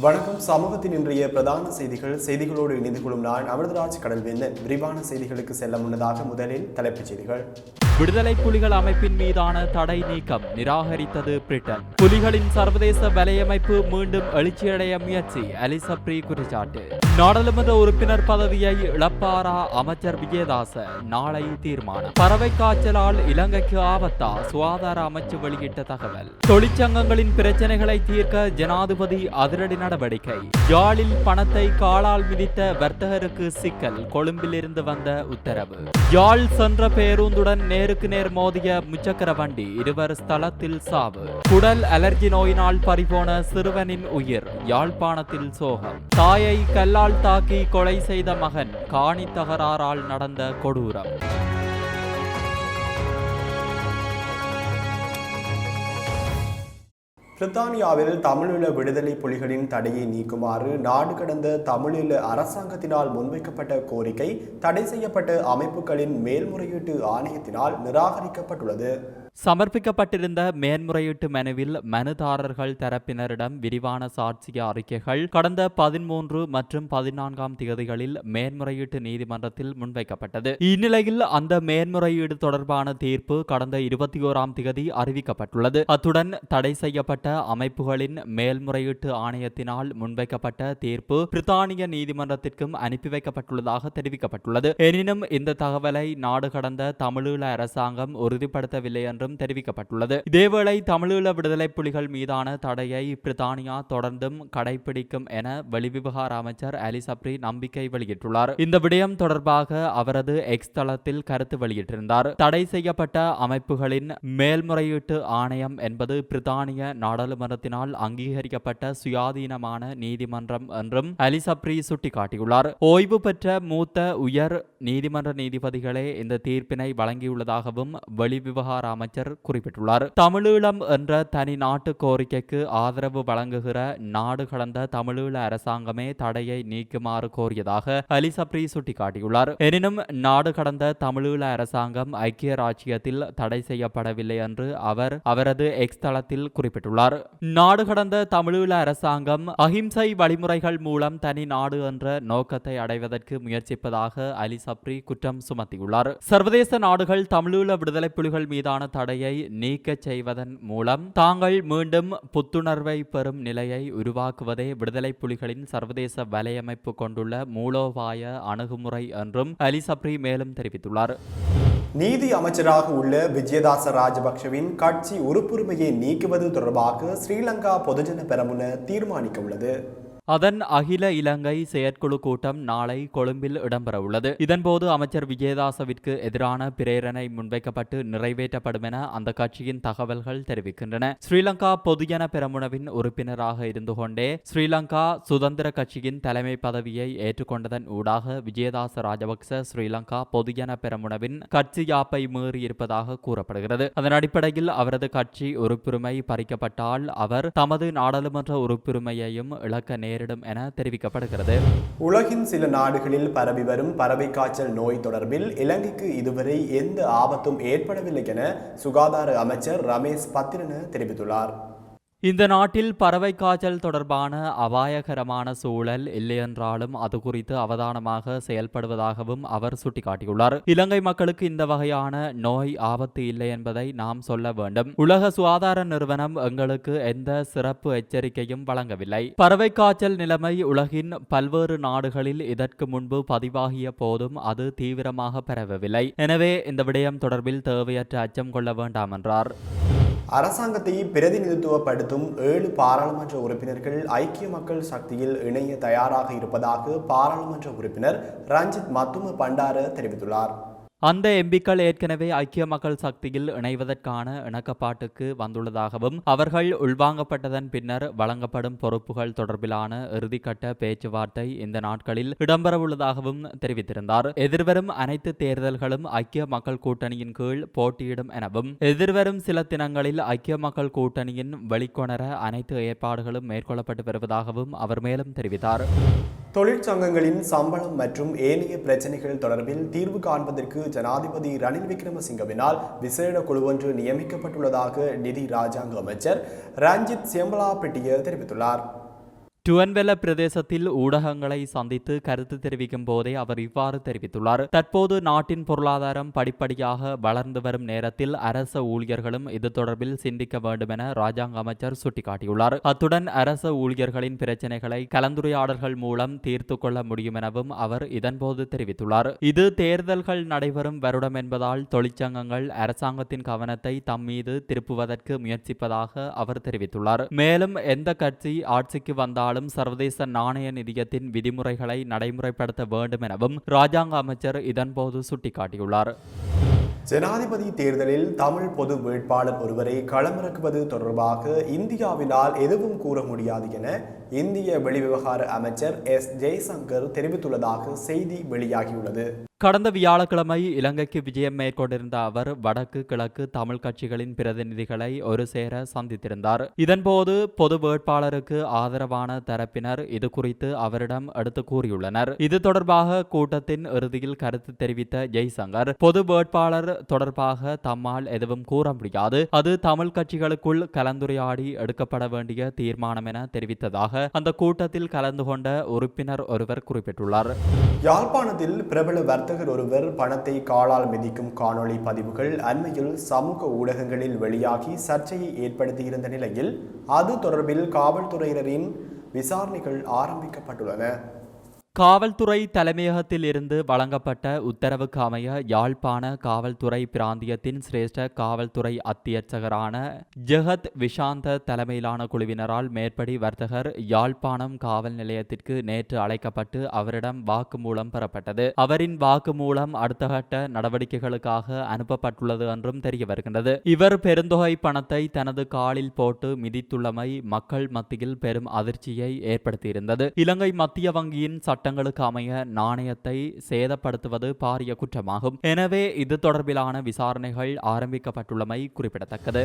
வணக்கம். சமூகத்தின் இன்றைய பிரதான செய்திகள். செய்திகளோடு இணைந்து கொள்ளும் நான் அமிர்தராஜ் கடல்வேந்தன். விரிவான செய்திகளுக்கு செல்ல முன்னதாக முதலில் தலைப்புச் செய்திகள். விடுதலை புலிகள் அமைப்பின் மீதான தடை நீக்கம் நிராகரித்தது பிரிட்டன். புலிகளின் சர்வதேச வலையமைப்பு மீண்டும் எழுச்சியடைய முயற்சி அலிசப்ரி குற்றச்சாட்டு. நாடாளுமன்ற உறுப்பினர் பதவியை இழப்பாரா அமைச்சர் விஜயதாச? நாளை தீர்மானம். பறவை காய்ச்சலால் இலங்கைக்கு ஆபத்தா? சுகாதார அமைச்சு வெளியிட்ட தகவல். தொழிற்சங்கங்களின் பிரச்சனைகளை தீர்க்க ஜனாதிபதி அதிரடி நடவடிக்கை. யாழில் பணத்தை காலால் மிதித்த வர்த்தகருக்கு சிக்கல். கொழும்பிலிருந்து வந்த உத்தரவு. யாழ் சென்ற பேருந்துடன் நேருக்கு நேர் மோதிய முச்சக்கர வண்டி இருவர் ஸ்தலத்தில் சாவு. குடல் அலர்ஜி நோயினால் பறிபோன சிறுவனின் உயிர் யாழ்ப்பாணத்தில் சோகம். தாயை கல்லால் தாக்கி கொலை செய்த மகன் காணி தகராறால் நடந்த கொடூரம். பிரித்தானியாவில் தமிழீழ விடுதலை புலிகளின் தடையை நீக்குமாறு நாடு கடந்த தமிழீழ அரசாங்கத்தினால் முன்வைக்கப்பட்ட கோரிக்கை தடை செய்யப்பட்ட அமைப்புகளின் மேல்முறையீட்டு ஆணையத்தினால் நிராகரிக்கப்பட்டுள்ளது. சமர்ப்பிக்கப்பட்டிருந்த மேன்முறையீட்டு மனுவில் மனுதாரர்கள் தரப்பினரிடம் விரிவான சாட்சிய அறிக்கைகள் கடந்த பதிமூன்று மற்றும் பதினான்காம் தேதிகளில் மேன்முறையீட்டு நீதிமன்றத்தில் முன்வைக்கப்பட்டது. இந்நிலையில் அந்த மேன்முறையீடு தொடர்பான தீர்ப்பு கடந்த இருபத்தி ஓராம் தேதி அறிவிக்கப்பட்டுள்ளது. அத்துடன் தடை செய்யப்பட்ட அமைப்புகளின் மேல்முறையீட்டு ஆணையத்தினால் முன்வைக்கப்பட்ட தீர்ப்பு பிரித்தானிய நீதிமன்றத்திற்கும் அனுப்பி வைக்கப்பட்டுள்ளதாக தெரிவிக்கப்பட்டுள்ளது. எனினும் இந்த தகவலை நாடு கடந்த தமிழீழ அரசாங்கம் உறுதிப்படுத்தவில்லை என்று என்றும் தெரிவிக்கப்பட்டுள்ளது. இதேவேளை தமிழீழ விடுதலை புலிகள் மீதான தடையை பிரித்தானியா தொடர்ந்தும் கடைபிடிக்கும் என வெளிவிவகார அமைச்சர் அலி சப்ரி நம்பிக்கை வெளியிட்டுள்ளார். இந்த விடயம் தொடர்பாக அவரது எக்ஸ் தளத்தில் கருத்து வெளியிட்டிருந்தார். தடை செய்யப்பட்ட அமைப்புகளின் மேல்முறையீட்டு ஆணையம் என்பது பிரித்தானிய நாடாளுமன்றத்தினால் அங்கீகரிக்கப்பட்ட சுயாதீனமான நீதிமன்றம் என்றும் அலிசப்ரி சுட்டிக்காட்டியுள்ளார். ஓய்வு பெற்ற மூத்த உயர் நீதிமன்ற நீதிபதிகளே இந்த தீர்ப்பினை வழங்கியுள்ளதாகவும் வெளிவிவகார அமைச்சர் அமைச்சர் குறிப்பிட்டுள்ளார். தமிழீழம் என்ற தனி நாட்டு கோரிக்கைக்கு ஆதரவு வழங்குகிற நாடு கடந்த தமிழீழ அரசாங்கமே தடையை நீக்குமாறு கோரியதாக அலிசப்ரி சுட்டிக்காட்டியுள்ளார். எனினும் நாடு கடந்த தமிழீழ அரசாங்கம் ஐக்கிய ராச்சியத்தில் தடை செய்யப்படவில்லை என்று அவர் அவரது எக்ஸ் தளத்தில் குறிப்பிட்டுள்ளார். நாடு கடந்த தமிழீழ அரசாங்கம் அஹிம்சை வழிமுறைகள் மூலம் தனி நாடு என்ற நோக்கத்தை அடைவதற்கு முயற்சிப்பதாக அலி சப்ரி குற்றம் சுமத்தியுள்ளார். சர்வதேச நாடுகள் தமிழீழ விடுதலை புலிகள் மீதான தடையை நீக்கச் செய்வதன் மூலம் தாங்கள் மீண்டும் புத்துணர்வை பெறும் நிலையை உருவாக்குவதே விடுதலை புலிகளின் சர்வதேச வலையமைப்பு கொண்டுள்ள மூலோபாய அணுகுமுறை என்றும் அலி சப்ரி மேலும் தெரிவித்துள்ளார். நீதி அமைச்சராக உள்ள விஜயதாச ராஜபக்ஷவின் கட்சி உறுப்புரிமையை நீக்குவது தொடர்பாக ஸ்ரீலங்கா பொதுஜன பெரமுன தீர்மானிக்க உள்ளது. அதன் அகில இலங்கை செயற்குழு கூட்டம் நாளை கொழும்பில் இடம்பெறவுள்ளது. இதன்போது அமைச்சர் விஜயதாசவிற்கு எதிரான பிரேரணை முன்வைக்கப்பட்டு நிறைவேற்றப்படும் என அந்த கட்சியின் தகவல்கள் தெரிவிக்கின்றன. ஸ்ரீலங்கா பொதுஜன பெரமுனவின் உறுப்பினராக இருந்து கொண்டே ஸ்ரீலங்கா சுதந்திர கட்சியின் தலைமை பதவியை ஏற்றுக்கொண்டதன் ஊடாக விஜயதாச ராஜபக்ச ஸ்ரீலங்கா பொதுஜன பெரமுனவின் கட்சி யாப்பை மீறியிருப்பதாக கூறப்படுகிறது. அதன் அடிப்படையில் அவரது கட்சி உறுப்புரிமை பறிக்கப்பட்டால் அவர் தமது நாடாளுமன்ற உறுப்புரிமையையும் இழக்க நேரிடும் என தெரிவிக்கப்படுகிறது. உலகின் சில நாடுகளில் பரவி வரும் பறவை காய்ச்சல் நோய் தொடர்பில் இலங்கைக்கு இதுவரை எந்த ஆபத்தும் ஏற்படவில்லை என சுகாதார அமைச்சர் ரமேஷ் பத்திரன தெரிவித்துள்ளார். இந்த நாட்டில் பறவை காய்ச்சல் தொடர்பான அபாயகரமான சூழல் இல்லையென்றாலும் அது குறித்து அவதானமாக செயல்படுவதாகவும் அவர் சுட்டிக்காட்டியுள்ளார். இலங்கை மக்களுக்கு இந்த வகையான நோய் ஆபத்து இல்லை என்பதை நாம் சொல்ல வேண்டும். உலக சுகாதார நிறுவனம் எங்களுக்கு எந்த சிறப்பு எச்சரிக்கையும் வழங்கவில்லை. பறவை காய்ச்சல் நிலைமை உலகின் பல்வேறு நாடுகளில் இதற்கு முன்பு பதிவாகிய போதும் அது தீவிரமாக பரவவில்லை. எனவே இந்த விடயம் தொடர்பில் தேவையற்ற அச்சம் கொள்ள வேண்டாம் என்றார். அரசாங்கத்தை பிரதிநிதித்துவப்படுத்தும் ஏழு பாராளுமன்ற உறுப்பினர்கள் ஐக்கிய மக்கள் சக்தியில் இணைய தயாராக இருப்பதாக பாராளுமன்ற உறுப்பினர் ரஞ்சித் மத்தும பண்டார தெரிவித்துள்ளார். அந்த எம்பிக்கள் ஏற்கனவே ஐக்கிய மக்கள் சக்தியில் இணைவதற்கான இணக்கப்பாட்டுக்கு வந்துள்ளதாகவும் அவர்கள் உள்வாங்கப்பட்டதன் பின்னர் வழங்கப்படும் பொறுப்புகள் தொடர்பிலான இறுதிக்கட்ட பேச்சுவார்த்தை இந்த நாட்களில் இடம்பெறவுள்ளதாகவும் தெரிவித்திருந்தார். எதிர்வரும் அனைத்து தேர்தல்களும் ஐக்கிய மக்கள் கூட்டணியின் கீழ் போட்டியிடும் எனவும் எதிர்வரும் சில தினங்களில் ஐக்கிய மக்கள் கூட்டணியின் வெளிக்கொணர அனைத்து ஏற்பாடுகளும் மேற்கொள்ளப்பட்டு வருவதாகவும் அவர் மேலும் தெரிவித்தார். தொழிற்சங்கங்களின் சம்பளம் மற்றும் ஏனைய பிரச்சனைகள் தொடர்பில் தீர்வு காண்பதற்கு ஜனாதிபதி ரணில் விக்ரமசிங்கவினால் விசேட குழு ஒன்று நியமிக்கப்பட்டுள்ளதாக நிதி ராஜாங்க அமைச்சர் ரஞ்சித் செம்பலா பிட்டிய தெரிவித்துள்ளார். டுவன்வெல பிரதேசத்தில் ஊடகங்களை சந்தித்து கருத்து தெரிவிக்கும் போதே அவர் இவ்வாறு தெரிவித்துள்ளார் தற்போது நாட்டின் பொருளாதாரம் படிப்படியாக வளர்ந்து வரும் நேரத்தில் அரச ஊழியர்களும் இது தொடர்பில் சிந்திக்க வேண்டும் என ராஜாங்க அமைச்சர் சுட்டிக்காட்டியுள்ளார் அத்துடன் அரச ஊழியர்களின் பிரச்சினைகளை கலந்துரையாடல்கள் மூலம் தீர்த்து கொள்ள முடியும் எனவும் அவர் இதன்போது தெரிவித்துள்ளார் இது தேர்தல்கள் நடைபெறும் வருடம் என்பதால் தொழிற்சங்கங்கள் அரசாங்கத்தின் கவனத்தை தம் மீது திருப்புவதற்கு முயற்சிப்பதாக அவர் தெரிவித்துள்ளார் மேலும் எந்த கட்சி ஆட்சிக்கு வந்தாலும் சர்வதேச நாணய நிதியத்தின் விதிமுறைகளை நடைமுறைப்படுத்த வேண்டும் எனவும் ராஜாங்க அமைச்சர் இதன்போது சுட்டிக்காட்டியுள்ளார். ஜனாதிபதி தேர்தலில் தமிழ் பொது வேட்பாளர் ஒருவரை களமிறக்குவது தொடர்பாக இந்தியாவினால் எதுவும் கூற முடியாது என இந்திய வெளிவிவகார அமைச்சர் எஸ். ஜெய்சங்கர் தெரிவித்துள்ளதாக செய்தி வெளியாகியுள்ளது. கடந்த வியாழக்கிழமை இலங்கைக்கு விஜயம் மேற்கொண்டிருந்த அவர் வடக்கு கிழக்கு தமிழ் கட்சிகளின் பிரதிநிதிகளை ஒரு சேர சந்தித்திருந்தார். இதன்போது பொது வேட்பாளருக்கு ஆதரவான தரப்பினர் இது குறித்து அவரிடம் எடுத்து கூறியுள்ளனர். இது தொடர்பாக கூட்டத்தின் இறுதியில் கருத்து தெரிவித்த ஜெய்சங்கர் பொது வேட்பாளர் தொடர்பாக தம்மால் எதுவும் கூற முடியாது. அது தமிழ் கட்சிகளுக்குள் கலந்துரையாடி எடுக்கப்பட வேண்டிய தீர்மானம் என தெரிவித்ததாக அந்த கூட்டத்தில் கலந்து கொண்ட உறுப்பினர் ஒருவர் குறிப்பிட்டுள்ளார். யாழ்ப்பாணத்தில் பிரபல வர்த்தகர் ஒருவர் பணத்தை காலால் மிதிக்கும் காணொளி பதிவுகள் அண்மையில் சமூக ஊடகங்களில் வெளியாகி சர்ச்சையை ஏற்படுத்தியிருந்த நிலையில் அது தொடர்பில் காவல்துறையினரின் விசாரணைகள் ஆரம்பிக்கப்பட்டுள்ளன. காவல்துறை தலைமையகத்தில் இருந்து வழங்கப்பட்ட உத்தரவுக்கு அமைய யாழ்ப்பாண காவல்துறை பிராந்தியத்தின் சிரேஷ்ட காவல்துறை அத்தியட்சகரான ஜெகத் விஷாந்த தலைமையிலான குழுவினரால் மேற்படி வர்த்தகர் யாழ்ப்பாணம் காவல் நிலையத்திற்கு நேற்று அழைக்கப்பட்டு அவரிடம் வாக்குமூலம் பெறப்பட்டது. அவரின் வாக்குமூலம் அடுத்த கட்ட நடவடிக்கைகளுக்காக அனுப்பப்பட்டுள்ளது என்றும் தெரிய வருகின்றது இவர் பெருந்தொகை பணத்தை தனது காலில் போட்டு மிதித்துள்ளமை மக்கள் மத்தியில் பெரும் அதிர்ச்சியை ஏற்படுத்தியிருந்தது. இலங்கை மத்திய வங்கியின் சட்ட சட்டங்களுக்கு அமைய நாணயத்தை சேதப்படுத்துவது பாரிய குற்றமாகும். எனவே இது தொடர்பிலான விசாரணைகள் ஆரம்பிக்கப்பட்டுள்ளமை குறிப்பிடத்தக்கது.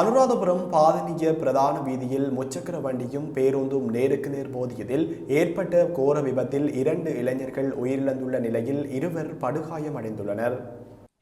அனுராதபுரம் பாதனிய பிரதான வீதியில் முச்சக்கர வண்டியும் பேருந்தும் நேருக்கு நேர் மோதியதில் ஏற்பட்ட கோர விபத்தில் இரண்டு இளைஞர்கள் உயிரிழந்துள்ள நிலையில் இருவர் படுகாயமடைந்துள்ளனர்.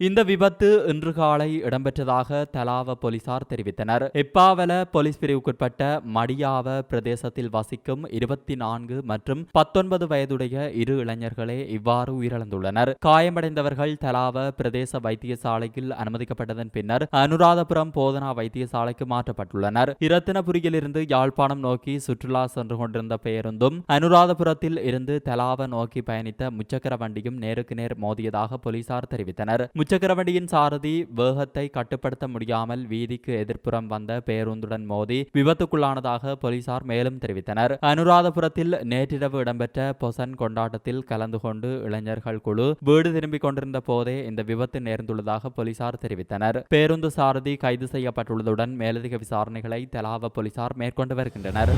இந்த விபத்து இன்று காலை இடம்பெற்றதாக தலாவ போலீசார் தெரிவித்தனர். எப்பாவல போலீஸ் பிரிவுக்குட்பட்ட மடியாவ பிரதேசத்தில் வசிக்கும் இருபத்தி நான்கு மற்றும் பத்தொன்பது வயதுடைய இரு இளைஞர்களே இவ்வாறு உயிரிழந்துள்ளனர். காயமடைந்தவர்கள் தலாவ பிரதேச வைத்தியசாலையில் அனுமதிக்கப்பட்டதன் பின்னர் அனுராதபுரம் போதனா வைத்தியசாலைக்கு மாற்றப்பட்டுள்ளனர். இரத்தினபுரியிலிருந்து யாழ்ப்பாணம் நோக்கி சுற்றுலா சென்று கொண்டிருந்த பேருந்தும் அனுராதபுரத்தில் இருந்து தலாவ நோக்கி பயணித்த முச்சக்கர வண்டியும் நேருக்கு நேர் மோதியதாக போலீசார் தெரிவித்தனர். முச்சக்கர வண்டியின் சாரதி வேகத்தை கட்டுப்படுத்த முடியாமல் வீதிக்கு எதிர்ப்புறம் வந்த பேருந்துடன் மோதி விபத்துக்குள்ளானதாக போலீசார் மேலும் தெரிவித்தனர். அனுராதபுரத்தில் நேற்றிரவு இடம்பெற்ற பொசன் கொண்டாட்டத்தில் கலந்து கொண்டு இளைஞர்கள் குழு வீடு திரும்பிக் கொண்டிருந்த போதே இந்த விபத்து நேர்ந்துள்ளதாக போலீசார் தெரிவித்தனர். பேருந்து சாரதி கைது செய்யப்பட்டுள்ளதுடன் மேலதிக விசாரணைகளை தலாவ போலீசார் மேற்கொண்டு வருகின்றனர்.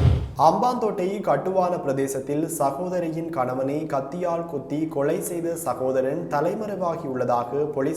அம்பாந்தோட்டை கட்டுவான பிரதேசத்தில் சகோதரியின் கணவனை கத்தியால் குத்தி கொலை செய்த சகோதரன் தலைமறைவாகியுள்ளதாக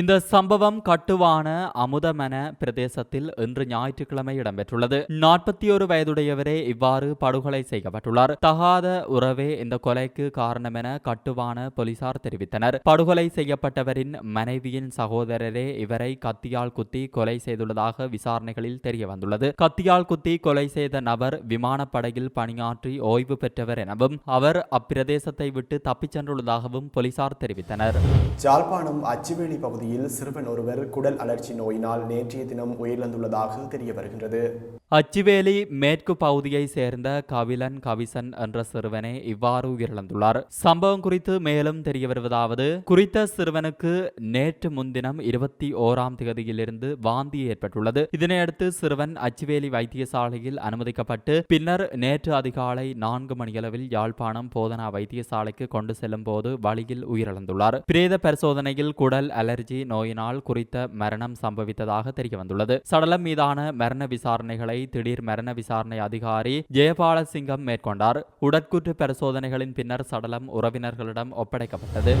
இந்த சம்பவம் கட்டுவான அமுதமன பிரதேசத்தில் இன்று ஞாயிற்றுக்கிழமை இடம்பெற்றுள்ளது. நாற்பத்தி ஒரு வயதுடையவரே இவ்வாறு படுகொலை செய்யப்பட்டுள்ளார். தகாத உறவே இந்த கொலைக்கு காரணம் என கட்டுவான போலீசார் தெரிவித்தனர். படுகொலை செய்யப்பட்டவரின் மனைவியின் சகோதரரே இவரை கத்தியால் குத்தி கொலை செய்துள்ளதாக விசாரணைகளில் தெரிய வந்துள்ளது கத்தியால் குத்தி கொலை செய்த நபர் விமானப்படையில் பணியாற்றி ஓய்வு பெற்றவர் எனவும் அவர் அப்பிரதேசத்தை விட்டு தப்பிச் சென்றுள்ளதாகவும் போலீசார் தெரிவித்தனர். ஜாழ்ப்பாணம் அச்சுவேலி பகுதியில் சிறுவன் ஒருவர் குடல் அழற்சி நோயினால் நேற்றைய தினம் உயிரிழந்துள்ளதாக தெரிய வருகின்றது. அச்சுவேலி மேற்கு பகுதியை சேர்ந்த கவிலன் கவிசன் என்ற சிறுவனே இவ்வாறு உயிரிழந்துள்ளார் சம்பவம் குறித்து மேலும் தெரிய வருவதாவது குறித்த சிறுவனுக்கு நேற்று முன்தினம் இருபத்தி ஓராம் தேதியிலிருந்து வாந்தி ஏற்பட்டுள்ளது இதனையடுத்து சிறுவன் அச்சுவேலி வைத்தியசாலையில் அனுமதிக்கப்பட்டு பின்னர் நேற்று அதிகாலை நான்கு மணியளவில் யாழ்ப்பாணம் போதனா வைத்தியசாலைக்கு கொண்டு செல்லும் போது வழியில் உயிரிழந்துள்ளார் பிரேத பரிசோதனையில் குடல் அலர்ஜி நோயினால் குறித்த மரணம் சம்பவித்ததாக தெரிய வந்துள்ளது சடலம் மீதான மரண விசாரணைகளை திடீர் மரண விசாரணை அதிகாரி ஜெயபாலசிங்கம் மேற்கொண்டார். உடற்கூற்று பரிசோதனைகளின் பின்னர் சடலம் உறவினர்களிடம் ஒப்படைக்கப்பட்டது.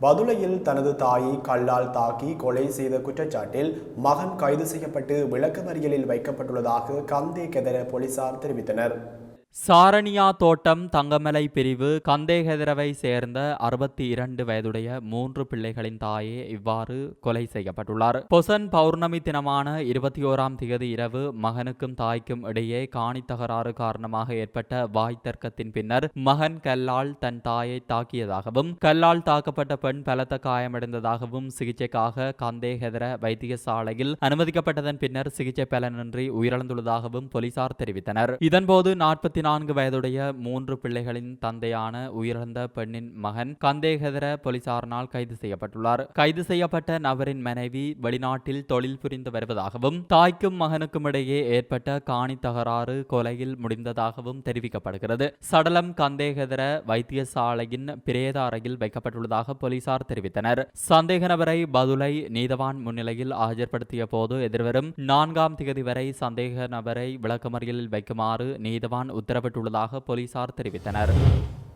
பதுளையில் தனது தாயை கல்லால் தாக்கி கொலை செய்த குற்றச்சாட்டில் மகன் கைது செய்யப்பட்டு விளக்கமறியலில் வைக்கப்பட்டுள்ளதாக கந்தே கெதர போலீசார் தெரிவித்தனர். சாரணியா தோட்டம் தங்கமலை பிரிவு கந்தேகதிரவை சேர்ந்த அறுபத்தி இரண்டு வயதுடைய மூன்று பிள்ளைகளின் தாயே இவ்வாறு கொலை செய்யப்பட்டுள்ளார். பொசன் பௌர்ணமி தினமான இருபத்தி ஓராம் தேதி இரவு மகனுக்கும் தாய்க்கும் இடையே காணி தகராறு காரணமாக ஏற்பட்ட வாய் தர்க்கத்தின் பின்னர் மகன் கல்லால் தன் தாயை தாக்கியதாகவும் கல்லால் தாக்கப்பட்ட பெண் பலத்த காயமடைந்ததாகவும் சிகிச்சைக்காக கந்தேகதிர வைத்தியசாலையில் அனுமதிக்கப்பட்டதன் பின்னர் சிகிச்சை பலனின்றி உயிரிழந்துள்ளதாகவும் போலீசார் தெரிவித்தனர். இதன்போது நாற்பத்தி நான்கு வயதுடைய மூன்று பிள்ளைகளின் தந்தையான உயிரிழந்த பெண்ணின் மகன் கந்தேகதர போலீசாரினால் கைது செய்யப்பட்டுள்ளார். கைது செய்யப்பட்ட நபரின் மனைவி வெளிநாட்டில் தொழில் புரிந்து வருவதாகவும் தாய்க்கும் மகனுக்கும் இடையே ஏற்பட்ட காணி தகராறு கொலையில் முடிந்ததாகவும் தெரிவிக்கப்படுகிறது. சடலம் கந்தேகதர வைத்தியசாலையின் பிரேத அறையில் வைக்கப்பட்டுள்ளதாக போலீசார் தெரிவித்தனர். சந்தேக நபரை பதுலை நீதவான் முன்னிலையில் ஆஜர்படுத்திய போது எதிர்வரும் நான்காம் தேதி வரை சந்தேக நபரை விளக்கமறியலில் வைக்குமாறு நீதவான் உத்தரவிட்டுள்ளதாக போலீசார் தெரிவித்தனர்.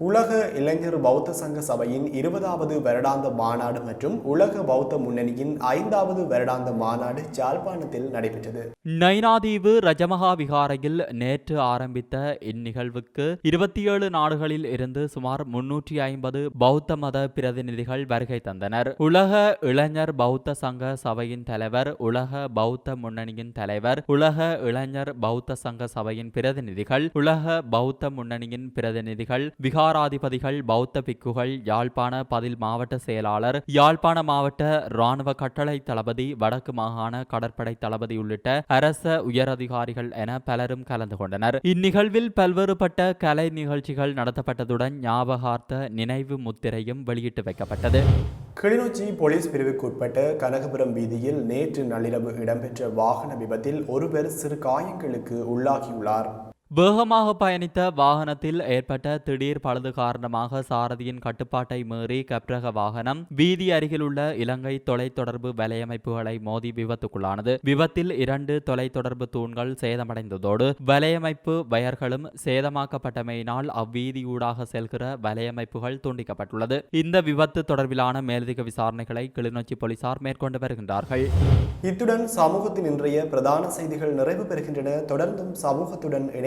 உலக இளைஞர் பௌத்த சங்க சபையின் இருபதாவது வருடாந்த மாநாடு மற்றும் உலக பௌத்த முன்னணியின் ஐந்தாவது வருடாந்த மாநாடு ஜாழ்ப்பாணத்தில் நடைபெற்றது. நைனாதீவு ரஜமகா விகாரையில் நேற்று ஆரம்பித்த இந்நிகழ்வுக்கு இருபத்தி ஏழு நாடுகளில் இருந்து சுமார் முன்னூற்றி ஐம்பது பௌத்த மத பிரதிநிதிகள் வருகை தந்தனர். உலக இளைஞர் பௌத்த சங்க சபையின் தலைவர் உலக பௌத்த முன்னணியின் தலைவர் உலக இளைஞர் பௌத்த சங்க சபையின் பிரதிநிதிகள் உலக பௌத்த முன்னணியின் பிரதிநிதிகள் விகாராதிபதிகள் பௌத்த பிக்குகள் யாழ்ப்பாண பதில் மாவட்ட செயலாளர் யாழ்ப்பாண மாவட்ட இராணுவ கட்டளை தளபதி வடக்கு மாகாண கடற்படை தளபதி உள்ளிட்ட அரச உயரதிகாரிகள் என பலரும் கலந்து கொண்டனர். இந்நிகழ்வில் பல்வேறுபட்ட கலை நிகழ்ச்சிகள் நடத்தப்பட்டதுடன் ஞாபகார்த்த நினைவு முத்திரையும் வெளியிட்டு வைக்கப்பட்டது. கிளிநொச்சி போலீஸ் பிரிவுக்குட்பட்ட கனகபுரம் வீதியில் நேற்று நள்ளிரவு இடம்பெற்ற வாகன விபத்தில் ஒருவர் சிறு காயங்களுக்கு உள்ளாகியுள்ளார். வேகமாக பயணித்த வாகனத்தில் ஏற்பட்ட திடீர் பழுது காரணமாக சாரதியின் கட்டுப்பாட்டை மீறி கப்ரக வாகனம் வீதி அருகிலுள்ள இலங்கை தொலைத்தொடர்பு வலையமைப்புகளை மோதி விபத்துக்குள்ளானது. விபத்தில் இரண்டு தொலைத்தொடர்பு தூண்கள் சேதமடைந்ததோடு வலையமைப்பு வயர்களும் சேதமாக்கப்பட்டமையினால் அவ்வீதியூடாக செல்கிற வலையமைப்புகள் துண்டிக்கப்பட்டுள்ளது. இந்த விபத்து தொடர்பிலான மேலதிக விசாரணைகளை கிளிநொச்சி போலீசார் மேற்கொண்டு வருகின்றார்கள். இத்துடன் சமூகத்தின் இன்றைய பிரதான செய்திகள் நிறைவு பெறுகின்றன. தொடர்ந்தும் சமூகத்துடன்